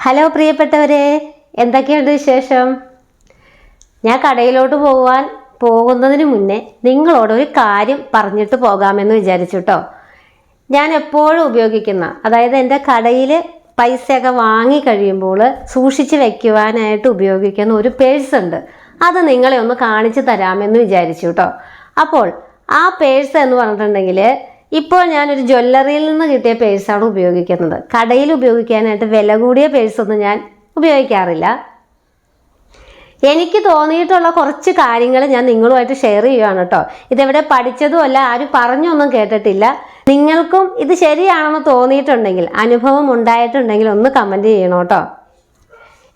Hello പ്രിയപ്പെട്ടവരെ എന്തൊക്കെയുണ്ട് വിശേഷം? ഞാൻ കടയിലോട്ട് പോകുവാൻ പോകുന്നതിന് മുന്നേ നിങ്ങളോട് ഒരു കാര്യം പറഞ്ഞിട്ട് പോകാമെന്ന് വിചാരിച്ചു കേട്ടോ ഞാൻ എപ്പോഴും ഉപയോഗിക്കുന്ന അതായത് എന്റെ കടയിൽ പൈസയൊക്കെ വാങ്ങി കഴിയുമ്പോൾ സൂക്ഷിച്ച് വെക്കുവാനായിട്ട് ഉപയോഗിക്കുന്ന ഒരു പേഴ്സ് ഉണ്ട്. അത് നിങ്ങളെ ഒന്ന് കാണിച്ചു തരാമെന്ന് വിചാരിച്ചു കേട്ടോ അപ്പോൾ ആ പേഴ്സ് എന്ന് പറഞ്ഞിട്ടുണ്ടെങ്കിൽ ഇപ്പോൾ ഞാനൊരു ജ്വല്ലറിയിൽ നിന്ന് കിട്ടിയ പേഴ്സാണ് ഉപയോഗിക്കുന്നത്. കടയിൽ ഉപയോഗിക്കാനായിട്ട് വില കൂടിയ പേഴ്സൊന്നും ഞാൻ ഉപയോഗിക്കാറില്ല. എനിക്ക് തോന്നിയിട്ടുള്ള കുറച്ച് കാര്യങ്ങൾ ഞാൻ നിങ്ങളുമായിട്ട് ഷെയർ ചെയ്യുകയാണ് കേട്ടോ ഇതെവിടെ പഠിച്ചതും അല്ല ആരും പറഞ്ഞൊന്നും കേട്ടിട്ടില്ല. നിങ്ങൾക്കും ഇത് ശരിയാണെന്ന് തോന്നിയിട്ടുണ്ടെങ്കിൽ അനുഭവം ഉണ്ടായിട്ടുണ്ടെങ്കിൽ ഒന്ന് കമന്റ് ചെയ്യണം കേട്ടോ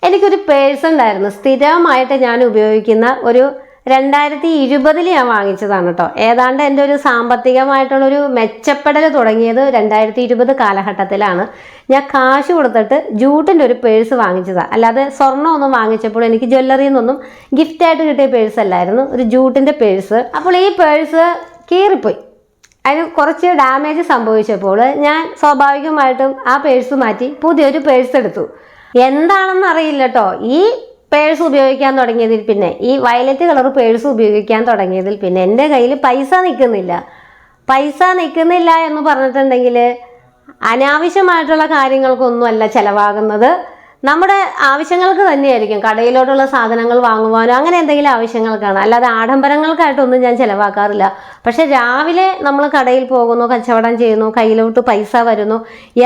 എനിക്കൊരു പേഴ്സ് ഉണ്ടായിരുന്നു. സ്ഥിരമായിട്ട് ഞാൻ ഉപയോഗിക്കുന്ന ഒരു രണ്ടായിരത്തി ഇരുപതിൽ ഞാൻ വാങ്ങിച്ചതാണ് കേട്ടോ ഏതാണ്ട് എന്റെ ഒരു സാമ്പത്തികമായിട്ടുള്ളൊരു മെച്ചപ്പെടൽ തുടങ്ങിയത് രണ്ടായിരത്തി ഇരുപത് കാലഘട്ടത്തിലാണ്. ഞാൻ കാശ് കൊടുത്തിട്ട് ജൂട്ടിന്റെ ഒരു പേഴ്സ് വാങ്ങിച്ചതാണ് അല്ലാതെ സ്വർണമൊന്നും വാങ്ങിച്ചപ്പോൾ എനിക്ക് ജ്വല്ലറിയിൽ നിന്നൊന്നും ഗിഫ്റ്റായിട്ട് കിട്ടിയ പേഴ്സ് അല്ലായിരുന്നു. ഒരു ജൂട്ടിന്റെ പേഴ്സ്. അപ്പോൾ ഈ പേഴ്സ് കീറിപ്പോയി. അതിന് കുറച്ച് ഡാമേജ് സംഭവിച്ചപ്പോൾ ഞാൻ സ്വാഭാവികമായിട്ടും ആ പേഴ്സ് മാറ്റി പുതിയൊരു പേഴ്സ് എടുത്തു. എന്താണെന്ന് അറിയില്ല കേട്ടോ ഈ പേഴ്സ് ഉപയോഗിക്കാൻ തുടങ്ങിയതിൽ പിന്നെ ഈ വയലറ്റ് കളർ പേഴ്സ് ഉപയോഗിക്കാൻ തുടങ്ങിയതിൽ പിന്നെ എന്റെ കയ്യിൽ പൈസ നിൽക്കുന്നില്ല. പൈസ നിൽക്കുന്നില്ല എന്ന് പറഞ്ഞിട്ടുണ്ടെങ്കിൽ അനാവശ്യമായിട്ടുള്ള കാര്യങ്ങൾക്കൊന്നുമല്ല ചിലവാകുന്നത്. നമ്മുടെ ആവശ്യങ്ങൾക്ക് തന്നെയായിരിക്കും. കടയിലോട്ടുള്ള സാധനങ്ങൾ വാങ്ങുവാനോ അങ്ങനെ എന്തെങ്കിലും ആവശ്യങ്ങൾക്കാണ്. അല്ലാതെ ആഡംബരങ്ങൾക്കായിട്ടൊന്നും ഞാൻ ചിലവാക്കാറില്ല. പക്ഷെ രാവിലെ നമ്മൾ കടയിൽ പോകുന്നു കച്ചവടം ചെയ്യുന്നു കയ്യിലോട്ട് പൈസ വരുന്നു.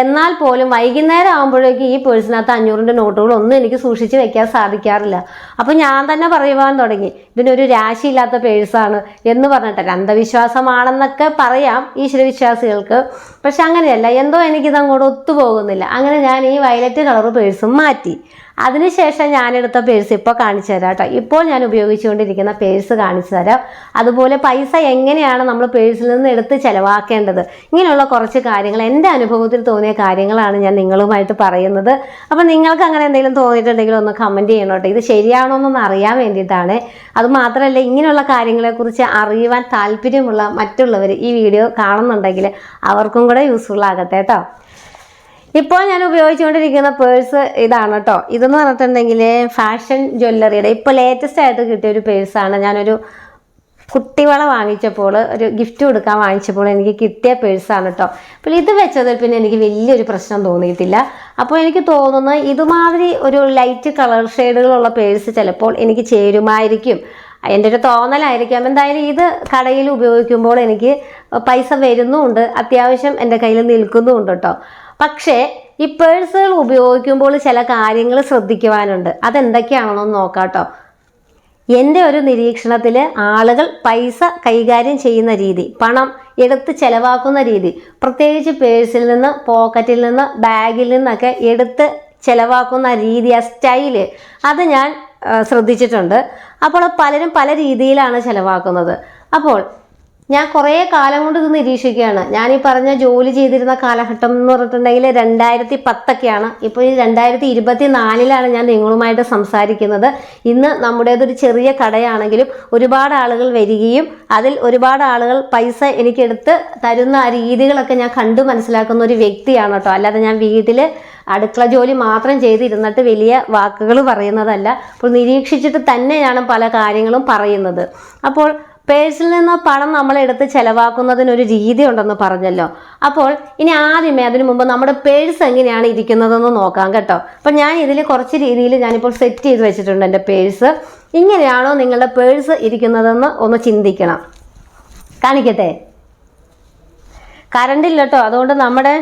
എന്നാൽ പോലും വൈകുന്നേരം ആകുമ്പോഴേക്കും ഈ പേഴ്സിനകത്ത് അഞ്ഞൂറിന്റെ നോട്ടുകളൊന്നും എനിക്ക് സൂക്ഷിച്ച് വെക്കാൻ സാധിക്കാറില്ല. അപ്പോൾ ഞാൻ തന്നെ പറയുവാൻ തുടങ്ങി. ഇതിനൊരു രാശിയില്ലാത്ത പേഴ്സാണ് എന്ന് പറഞ്ഞിട്ടല്ല അന്ധവിശ്വാസമാണെന്നൊക്കെ പറയാം ഈശ്വരവിശ്വാസികൾക്ക് പക്ഷെ അങ്ങനെയല്ല. എന്തോ എനിക്കിത് അങ്ങോട്ട് ഒത്തുപോകുന്നില്ല. അങ്ങനെ ഞാൻ ഈ വയലറ്റ് കളർ പേഴ്സും മാറ്റി. അതിനുശേഷം ഞാനെടുത്ത പേഴ്സ് ഇപ്പോൾ കാണിച്ചു തരാം കേട്ടോ. ഇപ്പോൾ ഞാൻ ഉപയോഗിച്ചുകൊണ്ടിരിക്കുന്ന പേഴ്സ് കാണിച്ചു തരാം. അതുപോലെ പൈസ എങ്ങനെയാണ് നമ്മൾ പേഴ്സിൽ നിന്ന് എടുത്ത് ചിലവാക്കേണ്ടത്? ഇങ്ങനെയുള്ള കുറച്ച് കാര്യങ്ങൾ എന്റെ അനുഭവത്തിൽ തോന്നിയ കാര്യങ്ങളാണ് ഞാൻ നിങ്ങളുമായിട്ട് പറയുന്നത്. അപ്പം നിങ്ങൾക്ക് അങ്ങനെ എന്തെങ്കിലും തോന്നിയിട്ടുണ്ടെങ്കിൽ ഒന്ന് കമന്റ് ചെയ്യണം കേട്ടോ. ഇത് ശരിയാണോ എന്നൊന്ന് അറിയാൻ വേണ്ടിയിട്ടാണ്. അതുമാത്രമല്ല ഇങ്ങനെയുള്ള കാര്യങ്ങളെക്കുറിച്ച് അറിയുവാൻ താല്പര്യമുള്ള മറ്റുള്ളവർ ഈ വീഡിയോ കാണുന്നുണ്ടെങ്കിൽ അവർക്കും കൂടെ യൂസ്ഫുൾ ആകട്ടെ കേട്ടോ. ഇപ്പോൾ ഞാൻ ഉപയോഗിച്ചുകൊണ്ടിരിക്കുന്ന പേഴ്സ് ഇതാണ് കേട്ടോ. ഇതെന്ന് പറഞ്ഞിട്ടുണ്ടെങ്കിൽ ഫാഷൻ ജ്വല്ലറിയുടെ ഇപ്പോൾ ലേറ്റസ്റ്റ് ആയിട്ട് കിട്ടിയ ഒരു പേഴ്സാണ് ഞാനൊരു കുട്ടിവള വാങ്ങിച്ചപ്പോൾ ഒരു ഗിഫ്റ്റ് കൊടുക്കാൻ വാങ്ങിച്ചപ്പോൾ എനിക്ക് കിട്ടിയ പേഴ്സാണ് കേട്ടോ. അപ്പോൾ ഇത് വെച്ചതിൽ പിന്നെ എനിക്ക് വലിയൊരു പ്രശ്നം തോന്നിയിട്ടില്ല. അപ്പോൾ എനിക്ക് തോന്നുന്നത് ഇതുമാതിരി ഒരു ലൈറ്റ് കളർ ഷെയ്ഡുകളുള്ള പേഴ്സ് ചിലപ്പോൾ എനിക്ക് ചേരുമായിരിക്കും. എന്റെ ഒരു തോന്നലായിരിക്കാം. എന്തായാലും ഇത് കടയിൽ ഉപയോഗിക്കുമ്പോൾ എനിക്ക് പൈസ വരുന്നുമുണ്ട്. അത്യാവശ്യം എന്റെ കയ്യിൽ നിൽക്കുന്നുമുണ്ട് കേട്ടോ. പക്ഷേ ഈ പേഴ്സുകൾ ഉപയോഗിക്കുമ്പോൾ ചില കാര്യങ്ങൾ ശ്രദ്ധിക്കുവാനുണ്ട്. അതെന്തൊക്കെയാണെന്നൊന്ന് നോക്കാം കേട്ടോ എന്റെ ഒരു നിരീക്ഷണത്തിൽ ആളുകൾ പൈസ കൈകാര്യം ചെയ്യുന്ന രീതി പണം എടുത്ത് ചിലവാക്കുന്ന രീതി പ്രത്യേകിച്ച് പേഴ്സിൽ നിന്ന് പോക്കറ്റിൽ നിന്ന് ബാഗിൽ നിന്നൊക്കെ എടുത്ത് ചിലവാക്കുന്ന രീതി ആ സ്റ്റൈൽ അത് ഞാൻ ശ്രദ്ധിച്ചിട്ടുണ്ട്. അപ്പോൾ പലരും പല രീതിയിലാണ് ചിലവാക്കുന്നത്. അപ്പോൾ ഞാൻ കുറേ കാലം കൊണ്ട് ഇത് നിരീക്ഷിക്കുകയാണ്. ഞാൻ ഈ പറഞ്ഞ ജോലി ചെയ്തിരുന്ന കാലഘട്ടം എന്ന് പറഞ്ഞിട്ടുണ്ടെങ്കിൽ രണ്ടായിരത്തി പത്തൊക്കെയാണ് ഇപ്പോൾ ഈ രണ്ടായിരത്തി ഇരുപത്തി നാലിലാണ് ഞാൻ നിങ്ങളുമായിട്ട് സംസാരിക്കുന്നത്. ഇന്ന് നമ്മുടേതൊരു ചെറിയ കടയാണെങ്കിലും ഒരുപാട് ആളുകൾ വരികയും അതിൽ ഒരുപാട് ആളുകൾ പൈസ എനിക്കെടുത്ത് തരുന്ന ആ രീതികളൊക്കെ ഞാൻ കണ്ടു മനസ്സിലാക്കുന്ന ഒരു വ്യക്തിയാണ് കേട്ടോ. അല്ലാതെ ഞാൻ വീട്ടിൽ അടുക്കള ജോലി മാത്രം ചെയ്തിരുന്നിട്ട് വലിയ വാക്കുകൾ പറയുന്നതല്ല. അപ്പോൾ നിരീക്ഷിച്ചിട്ട് തന്നെയാണ് പല കാര്യങ്ങളും പറയുന്നത്. അപ്പോൾ പേഴ്സിൽ നിന്ന് പണം നമ്മൾ എടുത്ത് ചെലവാക്കുന്നതിനൊരു രീതി ഉണ്ടെന്ന് പറഞ്ഞല്ലോ. അപ്പോൾ ഇനി ആദ്യമേ അതിനു മുമ്പ് നമ്മുടെ പേഴ്സ് എങ്ങനെയാണ് ഇരിക്കുന്നതെന്ന് നോക്കാം കേട്ടോ. അപ്പം ഞാൻ ഇതിൽ കുറച്ച് രീതിയിൽ ഞാനിപ്പോൾ സെറ്റ് ചെയ്ത് വെച്ചിട്ടുണ്ട് എന്റെ പേഴ്സ്. ഇങ്ങനെയാണോ നിങ്ങളുടെ പേഴ്സ് ഇരിക്കുന്നതെന്ന് ഒന്ന് ചിന്തിക്കണം. കാണിക്കട്ടെ? കറണ്ട് ഇല്ല കേട്ടോ. അതുകൊണ്ട് നമ്മുടെ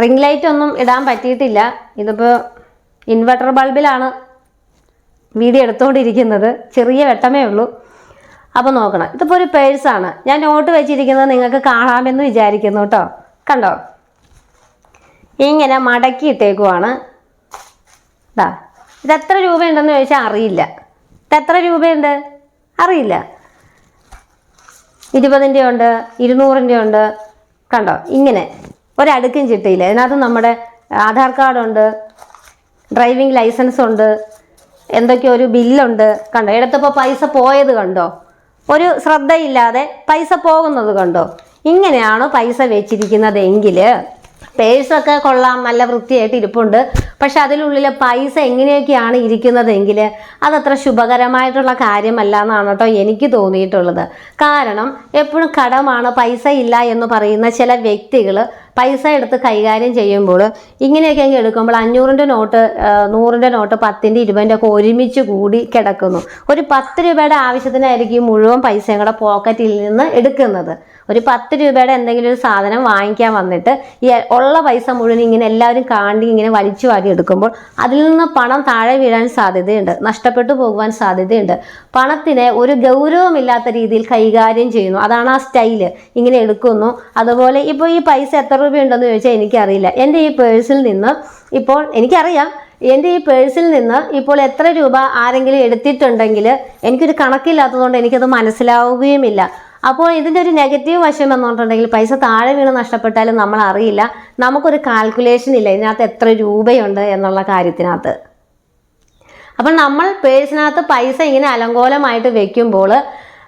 റിംഗ് ലൈറ്റ് ഒന്നും ഇടാൻ പറ്റിയിട്ടില്ല. ഇതിപ്പോൾ ഇൻവെർട്ടർ ബൾബിലാണ് വീഡിയോ എടുത്തുകൊണ്ടിരിക്കുന്നത് ചെറിയ വെട്ടമേ ഉള്ളൂ. അപ്പോൾ നോക്കണം. ഇതിപ്പോൾ ഒരു പേഴ്സാണ് ഞാൻ നോട്ട് വെച്ചിരിക്കുന്നത് നിങ്ങൾക്ക് കാണാമെന്ന് വിചാരിക്കുന്നു കേട്ടോ കണ്ടോ? ഇങ്ങനെ മടക്കി ഇട്ടേക്കുവാണ്. ഇതാ ഇത് എത്ര രൂപയുണ്ടെന്ന് ചോദിച്ചാൽ അറിയില്ല. ഇത് എത്ര രൂപയുണ്ട്? അറിയില്ല. ഇരുപതിന്റെ ഉണ്ട് ഇരുന്നൂറിന്റെ ഉണ്ട്. കണ്ടോ? ഇങ്ങനെ. ഒരടുക്കും ചിട്ടയില്ല. ഇതിനകത്ത് നമ്മുടെ ആധാർ കാർഡുണ്ട് ഡ്രൈവിംഗ് ലൈസൻസ് ഉണ്ട് എന്തൊക്കെയോ ഒരു ബില്ലുണ്ട് കണ്ടോ? എടുത്തപ്പോൾ പൈസ പോയത് കണ്ടോ? ഒരു ശ്രദ്ധയില്ലാതെ പൈസ പോകുന്നത് കണ്ടോ? ഇങ്ങനെയാണ് പൈസ വെച്ചിരിക്കുന്നതെങ്കിൽ പേഴ്സൊക്കെ കൊള്ളാം നല്ല വൃത്തിയായിട്ട് ഇരിപ്പുണ്ട്. പക്ഷെ അതിനുള്ളിലെ പൈസ എങ്ങനെയൊക്കെയാണ് ഇരിക്കുന്നതെങ്കിൽ അതത്ര ശുഭകരമായിട്ടുള്ള കാര്യമല്ല എന്നാണ് കേട്ടോ എനിക്ക് തോന്നിയിട്ടുള്ളത്. കാരണം എപ്പോഴും കടമാണ് പൈസ ഇല്ല എന്ന് പറയുന്ന ചില വ്യക്തികൾ പൈസ എടുത്ത് കൈകാര്യം ചെയ്യുമ്പോൾ ഇങ്ങനെയൊക്കെ അങ്ങ് എടുക്കുമ്പോൾ അഞ്ഞൂറിന്റെ നോട്ട് നൂറിന്റെ നോട്ട് പത്തിന്റെ ഇരുപതിന്റെ ഒക്കെ ഒരുമിച്ച് കൂടി കിടക്കുന്നു. ഒരു പത്ത് രൂപയുടെ ആവശ്യത്തിനായിരിക്കും മുഴുവൻ പൈസയും കൂടെ പോക്കറ്റിൽ നിന്ന് എടുക്കുന്നത്. ഒരു പത്ത് രൂപയുടെ എന്തെങ്കിലും ഒരു സാധനം വാങ്ങിക്കാൻ വന്നിട്ട് ഈ ഉള്ള പൈസ മുഴുവൻ ഇങ്ങനെ എല്ലാവരും കാണ്ടി ഇങ്ങനെ വലിച്ചു വാരി എടുക്കുമ്പോൾ അതിൽ നിന്ന് പണം താഴെ വീഴാൻ സാധ്യതയുണ്ട് നഷ്ടപ്പെട്ടു പോകുവാൻ സാധ്യതയുണ്ട്. പണത്തിനെ ഒരു ഗൗരവമില്ലാത്ത രീതിയിൽ കൈകാര്യം ചെയ്യുന്നു. അതാണ് ആ സ്റ്റൈൽ. ഇങ്ങനെ എടുക്കുന്നു. അതുപോലെ ഇപ്പോൾ ഈ പൈസ എത്ര രൂപയുണ്ടെന്ന് ചോദിച്ചാൽ എനിക്കറിയില്ല. എന്റെ ഈ പേഴ്സിൽ നിന്ന് ഇപ്പോൾ എനിക്കറിയാം. എന്റെ ഈ പേഴ്സിൽ നിന്ന് ഇപ്പോൾ എത്ര രൂപ ആരെങ്കിലും എടുത്തിട്ടുണ്ടെങ്കിൽ എനിക്കൊരു കണക്കില്ലാത്തതുകൊണ്ട് എനിക്കത് മനസ്സിലാവുകയുമില്ല. അപ്പോൾ ഇതിന്റെ ഒരു നെഗറ്റീവ് വശം എന്ന് പറഞ്ഞിട്ടുണ്ടെങ്കിൽ പൈസ താഴെ വീണ് നഷ്ടപ്പെട്ടാലും നമ്മൾ അറിയില്ല. നമുക്കൊരു കാൽക്കുലേഷൻ ഇല്ല. ഇതിനകത്ത് എത്ര രൂപയുണ്ട് എന്നുള്ള കാര്യത്തിനകത്ത്. അപ്പം നമ്മൾ പേഴ്സിനകത്ത് പൈസ ഇങ്ങനെ അലങ്കോലമായിട്ട് വെക്കുമ്പോൾ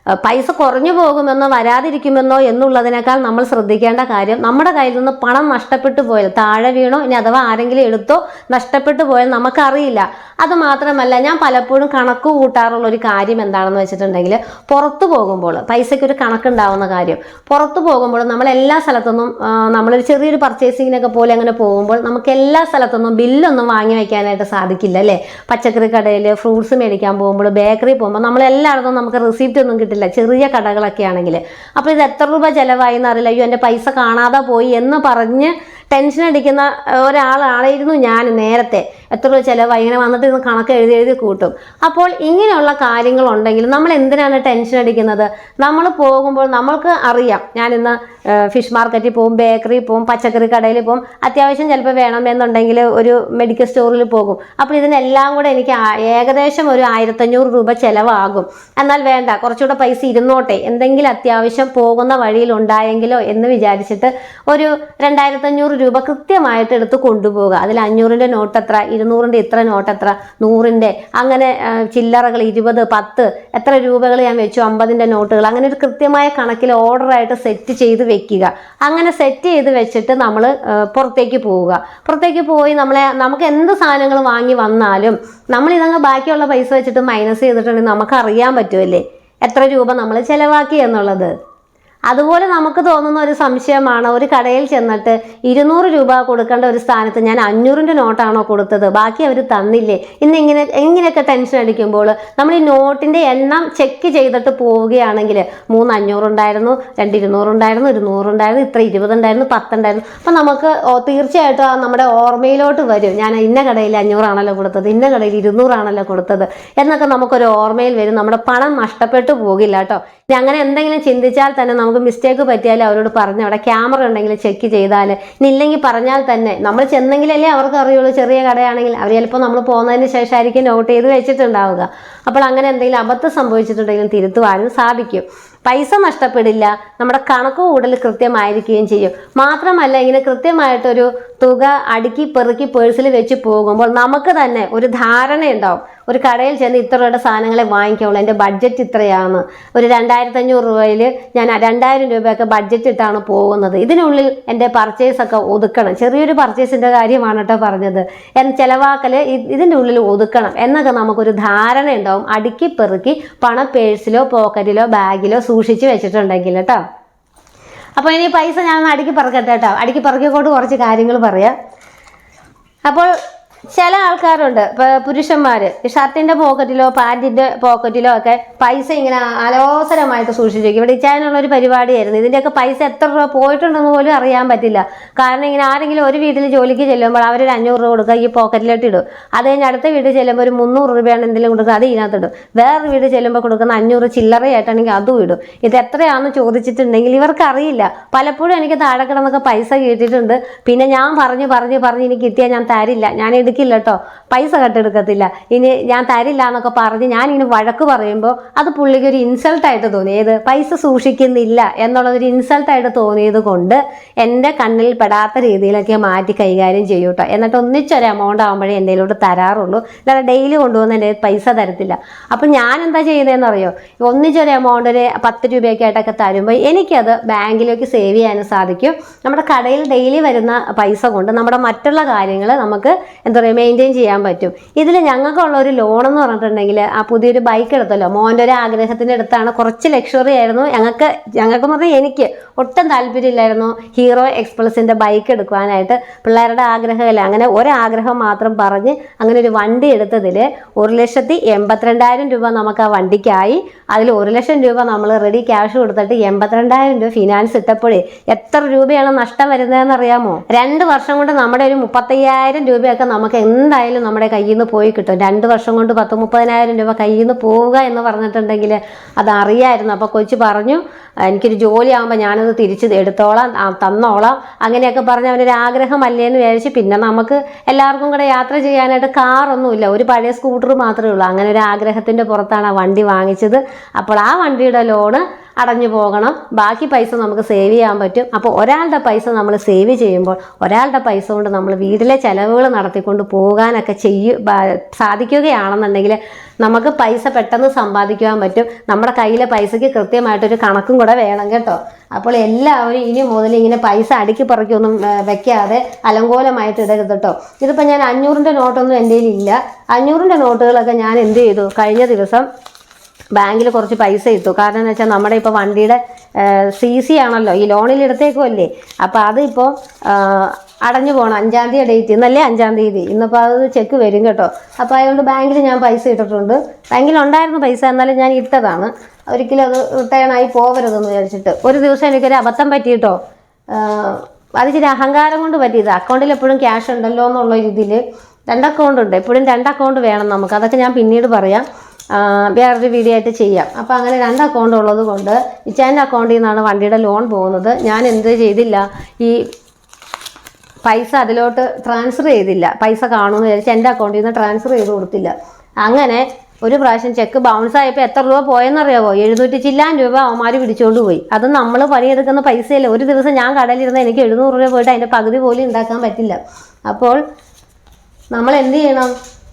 പൈസ കുറഞ്ഞു പോകുമെന്നോ വരാതിരിക്കുമെന്നോ എന്നുള്ളതിനേക്കാൾ നമ്മൾ ശ്രദ്ധിക്കേണ്ട കാര്യം നമ്മുടെ കയ്യിൽ നിന്ന് പണം നഷ്ടപ്പെട്ടു പോയാൽ താഴെ വീണോ ഇനി അഥവാ ആരെങ്കിലും എടുത്തോ നഷ്ടപ്പെട്ടു പോയാൽ നമുക്കറിയില്ല. അത് മാത്രമല്ല ഞാൻ പലപ്പോഴും കണക്ക് കൂട്ടാറുള്ള ഒരു കാര്യം എന്താണെന്ന് വെച്ചിട്ടുണ്ടെങ്കിൽ പുറത്തു പോകുമ്പോൾ പൈസയ്ക്കൊരു കണക്കുണ്ടാവുന്ന കാര്യം. പുറത്തു പോകുമ്പോൾ നമ്മൾ എല്ലാ സ്ഥലത്തുനിന്നും നമ്മളൊരു ചെറിയൊരു പർച്ചേസിങ്ങിനൊക്കെ പോലെ അങ്ങനെ പോകുമ്പോൾ നമുക്ക് എല്ലാ സ്ഥലത്തുനിന്നും ബില്ലൊന്നും വാങ്ങി വയ്ക്കാനായിട്ട് സാധിക്കില്ല അല്ലേ? പച്ചക്കറി കടയിൽ ഫ്രൂട്ട്സ് മേടിക്കാൻ പോകുമ്പോൾ ബേക്കറി പോകുമ്പോൾ നമ്മൾ എല്ലായിടത്തും നമുക്ക് റിസീപ്റ്റ് ഒന്നും കിട്ടില്ല ചെറിയ കടകളൊക്കെ ആണെങ്കിൽ. അപ്പോൾ ഇത് എത്ര രൂപ ചിലവായി എന്നറിയില്ല അയ്യോ എന്റെ പൈസ കാണാതെ പോയി എന്ന് പറഞ്ഞ് ടെൻഷൻ അടിക്കുന്ന ഒരാളായിരുന്നു ഞാൻ നേരത്തെ. എത്ര രൂപ ചിലവായി? ഇങ്ങനെ വന്നിട്ട് ഇന്ന് കണക്ക് എഴുതി എഴുതി കൂട്ടും. അപ്പോൾ ഇങ്ങനെയുള്ള കാര്യങ്ങളുണ്ടെങ്കിൽ നമ്മൾ എന്തിനാണ് ടെൻഷൻ അടിക്കുന്നത്? നമ്മൾ പോകുമ്പോൾ നമ്മൾക്ക് അറിയാം. ഞാൻ ഇന്ന് ഫിഷ് മാർക്കറ്റിൽ പോകും ബേക്കറി പോകും പച്ചക്കറി കടയിൽ പോകും. അത്യാവശ്യം ചിലപ്പോൾ വേണമെന്നുണ്ടെങ്കിൽ ഒരു മെഡിക്കൽ സ്റ്റോറിൽ പോകും. അപ്പോൾ ഇതിനെല്ലാം കൂടെ എനിക്ക് ഏകദേശം ഒരു ആയിരത്തഞ്ഞൂറ് രൂപ ചിലവാകും. എന്നാൽ വേണ്ട കുറച്ചുകൂടെ പൈസ ഇരുന്നോട്ടെ. എന്തെങ്കിലും അത്യാവശ്യം പോകുന്ന വഴിയിൽ ഉണ്ടായെങ്കിലോ എന്ന് വിചാരിച്ചിട്ട് ഒരു രണ്ടായിരത്തഞ്ഞൂറ് രൂപ കൃത്യമായിട്ട് എടുത്ത് കൊണ്ടുപോകുക അതിൽ അഞ്ഞൂറിന്റെ നോട്ട് എത്ര? ഇരുന്നൂറിന്റെ ഇത്ര നോട്ട് എത്ര? നൂറിന്റെ അങ്ങനെ ചില്ലറകൾ ഇരുപത് പത്ത് എത്ര രൂപകൾ ഞാൻ വെച്ചു? അമ്പതിന്റെ നോട്ടുകൾ. അങ്ങനെ ഒരു കൃത്യമായ കണക്കിൽ ഓർഡറായിട്ട് സെറ്റ് ചെയ്ത് വെക്കുക. അങ്ങനെ സെറ്റ് ചെയ്ത് വെച്ചിട്ട് നമ്മൾ പുറത്തേക്ക് പോവുക. പുറത്തേക്ക് പോയി നമ്മളെ നമുക്ക് എന്ത് സാധനങ്ങൾ വാങ്ങി വന്നാലും നമ്മൾ ഇതങ്ങ് ബാക്കിയുള്ള പൈസ വെച്ചിട്ട് മൈനസ് ചെയ്തിട്ടുണ്ടെങ്കിൽ നമുക്ക് അറിയാൻ പറ്റുമല്ലേ എത്ര രൂപ നമ്മൾ ചിലവാക്കി എന്നുള്ളത്? അതുപോലെ നമുക്ക് തോന്നുന്ന ഒരു സംശയമാണ് ഒരു കടയിൽ ചെന്നിട്ട് ഇരുന്നൂറ് രൂപ കൊടുക്കേണ്ട ഒരു സ്ഥാനത്ത് ഞാൻ അഞ്ഞൂറിന്റെ നോട്ടാണോ കൊടുത്തത്? ബാക്കി അവർ തന്നില്ലേ? ഇന്ന് ഇങ്ങനെ എങ്ങനെയൊക്കെ ടെൻഷൻ അടിക്കുമ്പോൾ നമ്മൾ ഈ നോട്ടിന്റെ എണ്ണം ചെക്ക് ചെയ്തിട്ട് പോവുകയാണെങ്കിൽ മൂന്ന് അഞ്ഞൂറുണ്ടായിരുന്നു രണ്ട് ഇരുന്നൂറുണ്ടായിരുന്നു ഒരു നൂറുണ്ടായിരുന്നു ഇത്ര ഇരുപതുണ്ടായിരുന്നു പത്തുണ്ടായിരുന്നു അപ്പം നമുക്ക് തീർച്ചയായിട്ടും നമ്മുടെ ഓർമ്മയിലോട്ട് വരും. ഞാൻ ഇന്ന കടയിൽ അഞ്ഞൂറാണല്ലോ കൊടുത്തത് ഇന്ന കടയിൽ ഇരുന്നൂറാണല്ലോ കൊടുത്തത് എന്നൊക്കെ നമുക്കൊരു ഓർമ്മയിൽ വരും. നമ്മുടെ പണം നഷ്ടപ്പെട്ടു പോകില്ല കേട്ടോ. അങ്ങനെ എന്തെങ്കിലും ചിന്തിച്ചാൽ തന്നെ നമുക്ക് മിസ്റ്റേക്ക് പറ്റിയാൽ അവരോട് പറഞ്ഞ് അവിടെ ക്യാമറ ഉണ്ടെങ്കിൽ ചെക്ക് ചെയ്താൽ ഇല്ലെങ്കിൽ പറഞ്ഞാൽ തന്നെ. നമ്മൾ ചെന്നെങ്കിലല്ലേ അവർക്ക് അറിയുള്ളൂ. ചെറിയ കടയാണെങ്കിൽ അവർ ചിലപ്പോൾ നമ്മൾ പോകുന്നതിന് ശേഷമായിരിക്കും നോട്ട് ചെയ്ത് വെച്ചിട്ടുണ്ടാവുക. അപ്പോൾ അങ്ങനെ എന്തെങ്കിലും അബദ്ധം സംഭവിച്ചിട്ടുണ്ടെങ്കിലും തിരുത്തുവാനും സാധിക്കും. പൈസ നഷ്ടപ്പെടില്ല നമ്മുടെ കണക്ക് കൂടൽ കൃത്യമായിരിക്കുകയും ചെയ്യും. മാത്രമല്ല ഇങ്ങനെ കൃത്യമായിട്ടൊരു തുക അടുക്കി പെറുക്കി പേഴ്സിൽ വെച്ച് പോകുമ്പോൾ നമുക്ക് തന്നെ ഒരു ധാരണയുണ്ടാവും ഒരു കടയിൽ ചെന്ന് ഇത്ര രൂപയുടെ സാധനങ്ങളെ വാങ്ങിക്കുള്ളൂ എന്റെ ബഡ്ജറ്റ് ഇത്രയാണ്. ഒരു രണ്ടായിരത്തി അഞ്ഞൂറ് രൂപയിൽ ഞാൻ രണ്ടായിരം രൂപയൊക്കെ ബഡ്ജറ്റ് ഇട്ടാണ് പോകുന്നത്. ഇതിനുള്ളിൽ എന്റെ പർച്ചേസ് ഒക്കെ ഒതുക്കണം. ചെറിയൊരു പർച്ചേസിന്റെ കാര്യമാണ് കേട്ടോ പറഞ്ഞത്. ചിലവാക്കൽ ഇതിന്റെ ഉള്ളിൽ ഒതുക്കണം. എന്നൊക്കെ നമുക്കൊരു ധാരണ ഉണ്ടാവും. അടുക്കി പെറുക്കി പണം പേഴ്സിലോ പോക്കറ്റിലോ ബാഗിലോ സൂക്ഷിച്ച് വെച്ചിട്ടുണ്ടെങ്കിൽ കേട്ടോ. അപ്പോൾ ഇനി പൈസ ഞാൻ അടുക്കി പറക്കട്ടെ കേട്ടോ. അടുക്കി പറക്കിക്കൊണ്ട് കുറച്ച് കാര്യങ്ങൾ പറയാം. അപ്പോൾ ചില ആൾക്കാരുണ്ട്. ഇപ്പൊ പുരുഷന്മാർ ഷർട്ടിന്റെ പോക്കറ്റിലോ പാന്റിന്റെ പോക്കറ്റിലോ ഒക്കെ പൈസ ഇങ്ങനെ അലോസരമായിട്ട് സൂക്ഷിച്ചു ഇവിടെ ഇച്ചാനുള്ള ഒരു പരിപാടിയായിരുന്നു. ഇതിന്റെയൊക്കെ പൈസ എത്ര രൂപ പോയിട്ടുണ്ടെന്ന് പോലും അറിയാൻ പറ്റില്ല. കാരണം ഇങ്ങനെ ആരെങ്കിലും ഒരു വീട്ടിൽ ജോലിക്ക് ചെല്ലുമ്പോൾ അവരൊരു അഞ്ഞൂറ് രൂപ കൊടുക്കുക ഈ പോക്കറ്റിലോട്ട് ഇടും. അത് കഴിഞ്ഞ് അടുത്ത വീട്ടിൽ ചെല്ലുമ്പോൾ ഒരു മുന്നൂറ് രൂപയാണ് എന്തെങ്കിലും കൊടുക്കുക അത് ഇതിനകത്തിടും വേറൊരു വീട് ചെല്ലുമ്പോൾ കൊടുക്കുന്ന അഞ്ഞൂറ് ചില്ലറയായിട്ടാണെങ്കിൽ അതും ഇടും. ഇത് എത്രയാണെന്ന് ചോദിച്ചിട്ടുണ്ടെങ്കിൽ ഇവർക്ക് അറിയില്ല. പലപ്പോഴും എനിക്ക് താഴെ കിടന്നൊക്കെ പൈസ കിട്ടിയിട്ടുണ്ട് പിന്നെ ഞാൻ പറഞ്ഞു പറഞ്ഞു പറഞ്ഞ് എനിക്ക് കിട്ടിയാൽ ഞാൻ തരില്ല. ഞാൻ എടുക്കില്ല കേട്ടോ പൈസ കട്ടെടുക്കത്തില്ല. ഇനി ഞാൻ തരില്ല എന്നൊക്കെ പറഞ്ഞ് ഞാൻ ഇനി വഴക്ക് പറയുമ്പോൾ അത് പുള്ളിക്ക് ഒരു ഇൻസൾട്ടായിട്ട് തോന്നി. ഏത്? പൈസ സൂക്ഷിക്കുന്നില്ല എന്നുള്ളതൊരു ഇൻസൾട്ടായിട്ട് തോന്നിയത് കൊണ്ട് എന്റെ കണ്ണിൽ പെടാത്ത രീതിയിലൊക്കെ മാറ്റി കൈകാര്യം ചെയ്യും കേട്ടോ എന്നിട്ട് ഒന്നിച്ചൊരു എമൗണ്ട് ആകുമ്പോഴേ എന്തെങ്കിലോട്ട് തരാറുള്ളൂ. അല്ലാതെ ഡെയിലി കൊണ്ടുവന്ന് എന്റെ പൈസ തരത്തില്ല. അപ്പം ഞാൻ എന്താ ചെയ്യുന്നതെന്ന് അറിയോ ഒന്നിച്ചൊരു എമൗണ്ട് ഒരു പത്ത് രൂപയൊക്കെ ആയിട്ടൊക്കെ തരുമ്പോൾ എനിക്കത് ബാങ്കിലേക്ക് സേവ് ചെയ്യാനും സാധിക്കും. നമ്മുടെ കടയിൽ ഡെയിലി വരുന്ന പൈസ കൊണ്ട് നമ്മുടെ മറ്റുള്ള കാര്യങ്ങൾ നമുക്ക് എന്താ പറയുക മെയിന്റെയിൻ ചെയ്യാൻ പറ്റും. ഇതിൽ ഞങ്ങൾക്കുള്ള ഒരു ലോൺ എന്ന് പറഞ്ഞിട്ടുണ്ടെങ്കിൽ ആ പുതിയൊരു ബൈക്ക് എടുത്തല്ലോ. മോന്റെ ഒരു ആഗ്രഹത്തിന്റെ അടുത്താണ്. കുറച്ച് ലക്ഷറി ആയിരുന്നു. ഞങ്ങൾക്ക് ഞങ്ങൾക്ക് പറഞ്ഞാൽ എനിക്ക് ഒട്ടും താല്പര്യമില്ലായിരുന്നു ഹീറോ എക്സ്പ്രസിന്റെ ബൈക്ക് എടുക്കുവാനായിട്ട്. പിള്ളേരുടെ ആഗ്രഹമല്ല. അങ്ങനെ ഒരാഗ്രഹം മാത്രം പറഞ്ഞ് അങ്ങനെ ഒരു വണ്ടി എടുത്തതിൽ ഒരു ലക്ഷത്തി എൺപത്തിരണ്ടായിരം രൂപ നമുക്ക് ആ വണ്ടിക്കായി. അതിൽ ഒരു ലക്ഷം രൂപ നമ്മൾ റെഡി ക്യാഷ് കൊടുത്തിട്ട് എൺപത്തിരണ്ടായിരം രൂപ ഫിനാൻസ് ഇട്ടപ്പോഴേ എത്ര രൂപയാണ് നഷ്ടം വരുന്നതെന്ന് അറിയാമോ? രണ്ട് വർഷം കൊണ്ട് നമ്മുടെ ഒരു മുപ്പത്തയ്യായിരം രൂപയൊക്കെ നമുക്ക് എന്തായാലും നമ്മുടെ കയ്യിൽ നിന്ന് പോയി കിട്ടും. രണ്ട് വർഷം കൊണ്ട് പത്ത് മുപ്പതിനായിരം രൂപ കയ്യിൽ നിന്ന് പോവുക എന്ന് പറഞ്ഞിട്ടുണ്ടെങ്കിൽ അത് അറിയായിരുന്നു അപ്പോൾ കൊച്ചു പറഞ്ഞു എനിക്കൊരു ജോലി ആകുമ്പോൾ ഞാനത് തിരിച്ച് എടുത്തോളാം തന്നോളാം. അങ്ങനെയൊക്കെ പറഞ്ഞ് അവനൊരു ആഗ്രഹമല്ലേ എന്ന് വിചാരിച്ച് പിന്നെ നമുക്ക് എല്ലാവർക്കും കൂടെ യാത്ര ചെയ്യാനായിട്ട് കാറൊന്നുമില്ല. ഒരു പഴയ സ്കൂട്ടർ മാത്രമേ ഉള്ളൂ. അങ്ങനെ ഒരു ആഗ്രഹത്തിന്റെ പുറത്താണ് ആ വണ്ടി വാങ്ങിച്ചത്. അപ്പോൾ ആ വണ്ടിയുടെ ലോണ് അടഞ്ഞു പോകണം. ബാക്കി പൈസ നമുക്ക് സേവ് ചെയ്യാൻ പറ്റും. അപ്പോൾ ഒരാളുടെ പൈസ നമ്മൾ സേവ് ചെയ്യുമ്പോൾ ഒരാളുടെ പൈസ കൊണ്ട് നമ്മൾ വീട്ടിലെ ചിലവുകൾ നടത്തിക്കൊണ്ട് പോകാനൊക്കെ ചെയ്യ സാധിക്കുകയാണെന്നുണ്ടെങ്കിൽ നമുക്ക് പൈസ പെട്ടെന്ന് സമ്പാദിക്കുവാൻ പറ്റും. നമ്മുടെ കയ്യിലെ പൈസയ്ക്ക് കൃത്യമായിട്ടൊരു കണക്കും കൂടെ വേണം കേട്ടോ. അപ്പോൾ എല്ലാവരും ഇനി മുതൽ ഇങ്ങനെ പൈസ അടുക്കി പറക്കൊന്നും വെക്കാതെ അലങ്കോലമായിട്ട് ഇടരുത് കേട്ടോ. ഇതിപ്പോൾ ഞാൻ അഞ്ഞൂറിന്റെ നോട്ടൊന്നും എന്റെ ഇല്ല. അഞ്ഞൂറിന്റെ നോട്ടുകളൊക്കെ ഞാൻ എന്ത് ചെയ്തു? കഴിഞ്ഞ ദിവസം ബാങ്കിൽ കുറച്ച് പൈസ ഇട്ടു. കാരണം എന്ന് വെച്ചാൽ നമ്മുടെ ഇപ്പോൾ വണ്ടിയുടെ സി സി ആണല്ലോ. ഈ ലോണിൽ എടുത്തേക്കുമല്ലേ അപ്പോൾ അതിപ്പോൾ അടഞ്ഞു പോകണം അഞ്ചാം തീയതി ഡേറ്റ് ഇന്നല്ലേ അഞ്ചാം തീയതി. ഇന്നിപ്പോൾ അത് ചെക്ക് വരും കേട്ടോ. അപ്പോൾ അതുകൊണ്ട് ബാങ്കിൽ ഞാൻ പൈസ ഇട്ടിട്ടുണ്ട്. ബാങ്കിൽ ഉണ്ടായിരുന്ന പൈസ എന്നാലും ഞാൻ ഇട്ടതാണ്. ഒരിക്കലും അത് റിട്ടേൺ ആയി പോകരുതെന്ന് വിചാരിച്ചിട്ട്. ഒരു ദിവസം എനിക്കൊരു അബദ്ധം പറ്റിയിട്ടോ അത് ഇച്ചിരി അഹങ്കാരം കൊണ്ട് പറ്റിയത്. അക്കൗണ്ടിൽ എപ്പോഴും ക്യാഷ് ഉണ്ടല്ലോ എന്നുള്ള രീതിയിൽ രണ്ട് അക്കൗണ്ട് ഉണ്ട്. എപ്പോഴും രണ്ട് അക്കൗണ്ട് വേണം നമുക്ക്. അതൊക്കെ ഞാൻ പിന്നീട് പറയാം. വേറൊരു വീഡിയോ ആയിട്ട് ചെയ്യാം. അപ്പോൾ അങ്ങനെ രണ്ട് അക്കൗണ്ട് ഉള്ളത് കൊണ്ട് ഇച്ചാന്റെ അക്കൗണ്ടിൽ നിന്നാണ് വണ്ടിയുടെ ലോൺ പോകുന്നത്. ഞാൻ എന്ത് ചെയ്തില്ല ഈ പൈസ അതിലോട്ട് ട്രാൻസ്ഫർ ചെയ്തില്ല. പൈസ കാണുമെന്ന് വിചാരിച്ച് എന്റെ അക്കൗണ്ടിൽ നിന്ന് ട്രാൻസ്ഫർ ചെയ്ത് കൊടുത്തില്ല. അങ്ങനെ ഒരു പ്രാവശ്യം ചെക്ക് ബൗൺസ് ആയപ്പോൾ എത്ര രൂപ പോയെന്നറിയാവോ? എഴുന്നൂറ്റി ചില്ലാൻ രൂപ അവന്മാർ പിടിച്ചുകൊണ്ട് പോയി. അത് നമ്മൾ പണിയെടുക്കുന്ന പൈസയല്ല. ഒരു ദിവസം ഞാൻ കടയിലിരുന്ന് എനിക്ക് എഴുന്നൂറ് രൂപ പോയിട്ട് അതിന്റെ പകുതി പോലും ഉണ്ടാക്കാൻ പറ്റില്ല. അപ്പോൾ നമ്മൾ എന്ത് ചെയ്യണം?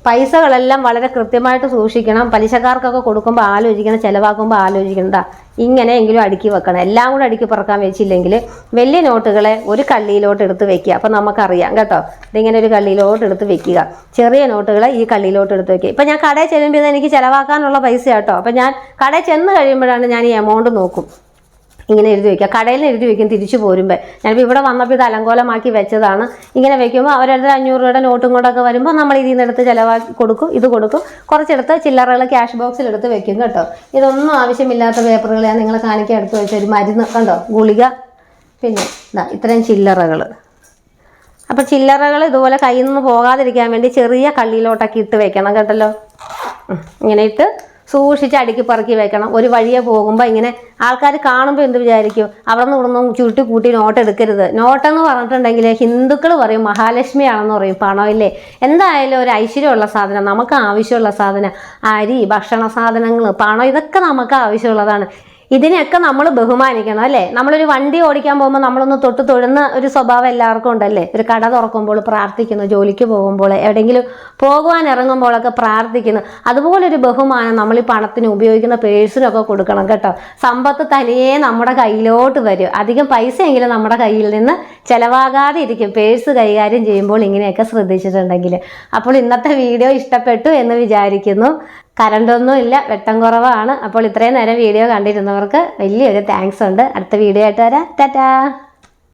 പൈസകളെല്ലാം വളരെ കൃത്യമായിട്ട് സൂക്ഷിക്കണം. പലിശക്കാർക്കൊക്കെ കൊടുക്കുമ്പോൾ ആലോചിക്കണം ചിലവാക്കുമ്പോൾ ആലോചിക്കണം. ദാ ഇങ്ങനെയെങ്കിലും അടുക്കി വെക്കണം. എല്ലാം കൂടെ അടുക്കി പറക്കാൻ വെച്ചില്ലെങ്കിൽ വലിയ നോട്ടുകളെ ഒരു കള്ളിയിലോട്ട് എടുത്ത് വെക്കുക. അപ്പം നമുക്കറിയാം കേട്ടോ. ഇതിങ്ങനെ ഒരു കള്ളിയിലോട്ട് എടുത്ത് വെക്കുക. ചെറിയ നോട്ടുകളെ ഈ കള്ളിയിലോട്ട് എടുത്ത് വെക്കുക. ഇപ്പം ഞാൻ കടയിൽ ചെല്ലുമ്പോൾ എനിക്ക് ചിലവാക്കാനുള്ള പൈസ കേട്ടോ അപ്പം ഞാൻ കടയിൽ ചെന്ന് കഴിയുമ്പോഴാണ് ഞാൻ ഈ എമൗണ്ട് നോക്കും. ഇങ്ങനെ എഴുതി വെക്കുക. കടയിൽ എഴുതി വെക്കും തിരിച്ചു പോരുമ്പോൾ ഞാനിപ്പോൾ ഇവിടെ വന്നപ്പോൾ ഇത് അലങ്കോലമാക്കി വെച്ചതാണ്. ഇങ്ങനെ വെക്കുമ്പോൾ അവരുടെ അഞ്ഞൂറ് രൂപയുടെ നോട്ടും കൊണ്ടൊക്കെ വരുമ്പോൾ നമ്മൾ ഇതിൽ നിന്ന് എടുത്ത് ചിലവാക്കി കൊടുക്കും ഇത് കൊടുക്കും. കുറച്ചെടുത്ത് ചില്ലറകൾ ക്യാഷ് ബോക്സിൽ എടുത്ത് വെക്കും കേട്ടോ. ഇതൊന്നും ആവശ്യമില്ലാത്ത പേപ്പറുകൾ ഞാൻ നിങ്ങളെ കാണിക്കാൻ എടുത്ത് വെച്ച ഒരു മരുന്ന് കണ്ടോ? ഗുളിക. പിന്നെ ഇതാ ഇത്രയും ചില്ലറകൾ അപ്പോൾ ചില്ലറകൾ ഇതുപോലെ കയ്യിൽ നിന്ന് പോകാതിരിക്കാൻ വേണ്ടി ചെറിയ കള്ളിയിലോട്ടൊക്കെ ഇട്ട് വെക്കണം കേട്ടല്ലോ. ഇങ്ങനെ ഇട്ട് സൂക്ഷിച്ച് അടുക്കി പറക്കി വെക്കണം. ഒരു വഴിയെ പോകുമ്പോൾ ഇങ്ങനെ ആൾക്കാർ കാണുമ്പോൾ എന്ത് വിചാരിക്കും? അവിടെ നിന്ന് ഇവിടെ ചുരുട്ടി കൂട്ടി നോട്ട് എടുക്കരുത്. നോട്ടെന്ന് പറഞ്ഞിട്ടുണ്ടെങ്കിൽ ഹിന്ദുക്കൾ പറയും മഹാലക്ഷ്മിയാണെന്ന് പറയും പണമില്ലേ? എന്തായാലും ഒരു ഐശ്വര്യമുള്ള സാധനം നമുക്ക് ആവശ്യമുള്ള സാധനം അരി ഭക്ഷണ സാധനങ്ങൾ പണം ഇതൊക്കെ നമുക്ക് ആവശ്യമുള്ളതാണ്. ഇതിനെയൊക്കെ നമ്മൾ ബഹുമാനിക്കണം അല്ലേ? നമ്മളൊരു വണ്ടി ഓടിക്കാൻ പോകുമ്പോൾ നമ്മളൊന്ന് തൊട്ട് തൊഴുന്ന ഒരു സ്വഭാവം എല്ലാവർക്കും ഉണ്ടല്ലേ? ഒരു കട തുറക്കുമ്പോൾ പ്രാർത്ഥിക്കുന്നു ജോലിക്ക് പോകുമ്പോൾ എവിടെയെങ്കിലും പോകുവാൻ ഇറങ്ങുമ്പോഴൊക്കെ പ്രാർത്ഥിക്കുന്നു. അതുപോലൊരു ബഹുമാനം നമ്മൾ ഈ പണത്തിന് ഉപയോഗിക്കുന്ന പേഴ്സിനൊക്കെ കൊടുക്കണം കേട്ടോ. സമ്പത്ത് തനിയെ നമ്മുടെ കയ്യിലോട്ട് വരും. അധികം പൈസ എങ്കിലും നമ്മുടെ കയ്യിൽ നിന്ന് ചിലവാകാതെ ഇരിക്കും പേഴ്സ് കൈകാര്യം ചെയ്യുമ്പോൾ ഇങ്ങനെയൊക്കെ ശ്രദ്ധിച്ചിട്ടുണ്ടെങ്കിൽ. അപ്പോൾ ഇന്നത്തെ വീഡിയോ ഇഷ്ടപ്പെട്ടു എന്ന് വിചാരിക്കുന്നു. കറണ്ടൊന്നും ഇല്ല വെട്ടം കുറവാണ്. അപ്പോൾ ഇത്രയും നേരം വീഡിയോ കണ്ടിരുന്നവർക്ക് വലിയൊരു താങ്ക്സ് ഉണ്ട്. അടുത്ത വീഡിയോ ആയിട്ട് വരാം. ടാറ്റാ!